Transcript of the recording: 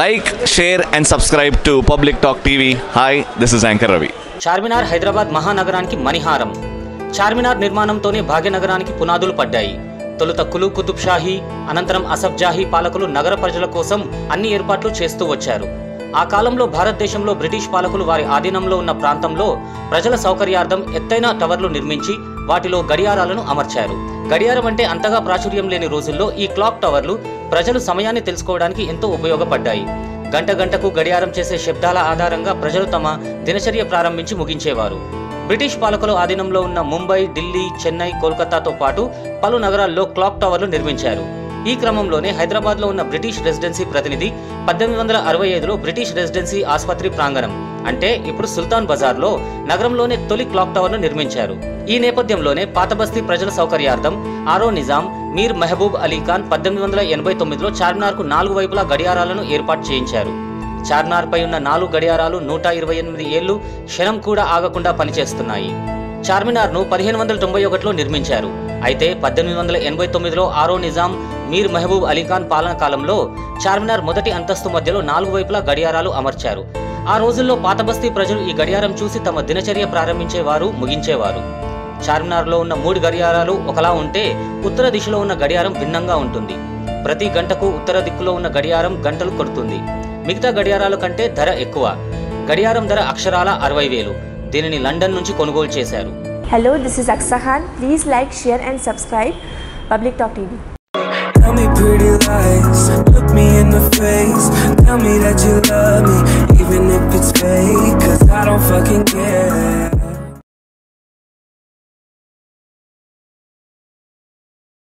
Like share and subscribe to public talk TV hi this is anchor Ravi Charminar Hyderabad మహానగరానికి మణిహారం. చార్మినార్ నిర్మాణంతోనే భాగ్యనగరానికి పునాదులు పడ్డాయి. తొలుత కులు కుతుబ్ షాహీ అనంతరం అసఫ్ జాహీ పాలకులు నగర ప్రజల కోసం అన్ని ఏర్పాట్లు చేస్తూ వచ్చారు. ఆ కాలంలో భారతదేశంలో బ్రిటిష్ పాలకులు వారి ఆధీనంలో ఉన్న ప్రాంతంలో ప్రజల సౌకర్యార్థం ఎత్తైన టవర్లు నిర్మించి వాటిలో గడియారాలను అమర్చారు. గడియారం అంటే అంతగా ప్రాచుర్యం లేని రోజుల్లో ఈ క్లాక్ టవర్లు ప్రజలు సమయాన్ని తెలుసుకోవడానికి ఎంతో ఉపయోగపడ్డాయి. గంట గంటకు గడియారం చేసే శబ్దాల ఆధారంగా ప్రజలు తమ దినచర్య ప్రారంభించి ముగించేవారు. బ్రిటిష్ పాలకుల ఆధీనంలో ఉన్న ముంబై ఢిల్లీ చెన్నై కోల్కతాతో పాటు పలు నగరాల్లో క్లాక్ టవర్లు నిర్మించారు. ఈ క్రమంలోనే హైదరాబాద్లో ఉన్న బ్రిటిష్ రెసిడెన్సీ ప్రతినిధి పద్దెనిమిది వందల అరవై ఐదులో బ్రిటిష్ రెసిడెన్సీ ఆసుపత్రి ప్రాంగణం. అంటే ఇప్పుడు సుల్తాన్ బజార్లో నగరంలోనే తొలి క్లాక్ టవర్ను నిర్మించారు. ఈ నేపథ్యంలోనే పాతబస్తీ ప్రజల సౌకర్యార్థం ఆరో నిజాం మీర్ మెహబూబ్ అలీ ఖాన్ పద్దెనిమిది వందల ఎనభై తొమ్మిదిలో చార్మినార్కు నాలుగు వైపులా గడియారాలను ఏర్పాటు చేయించారు. చార్మినార్పై ఉన్న నాలుగు గడియారాలు నూట ఇరవై ఎనిమిది ఏళ్ళు క్షణం కూడా ఆగకుండా పనిచేస్తున్నాయి. చార్మినార్ను పదిహేను వందల తొంభై ఒకటిలో నిర్మించారు. అయితే పద్దెనిమిది వందల ఎనభై తొమ్మిదిలో ఆరో నిజాం మీర్ మెహబూబ్ అలీఖాన్ పాలన కాలంలో చార్మినార్ మొదటి అంతస్తు మధ్యలో నాలుగు వైపులా గడియారాలు అమర్చారు. ఆ రోజుల్లో పాతబస్తీ ప్రజలు ఈ గడియారం చూసి తమ దినచర్య ప్రారంభించేవారు ముగించేవారు. చార్మినార్లో ఉన్న మూడు గడియారాలు ఒకలా ఉంటే ఉత్తర దిశలో ఉన్న గడియారం భిన్నంగా ఉంటుంది. ప్రతి గంటకు ఉత్తర దిక్కులో ఉన్న గడియారం గంటలు కొడుతుంది. మిగతా గడియారాల కంటే ధర ఎక్కువ. గడియారం ధర అక్షరాల అరవై వేలు. దీనిని లండన్ నుంచి కొనుగోలు చేశారు this is Aksa Khan. Please like, share, and subscribe Public Talk TV. Tell me pretty lies, look me in the face. Tell me that you love me,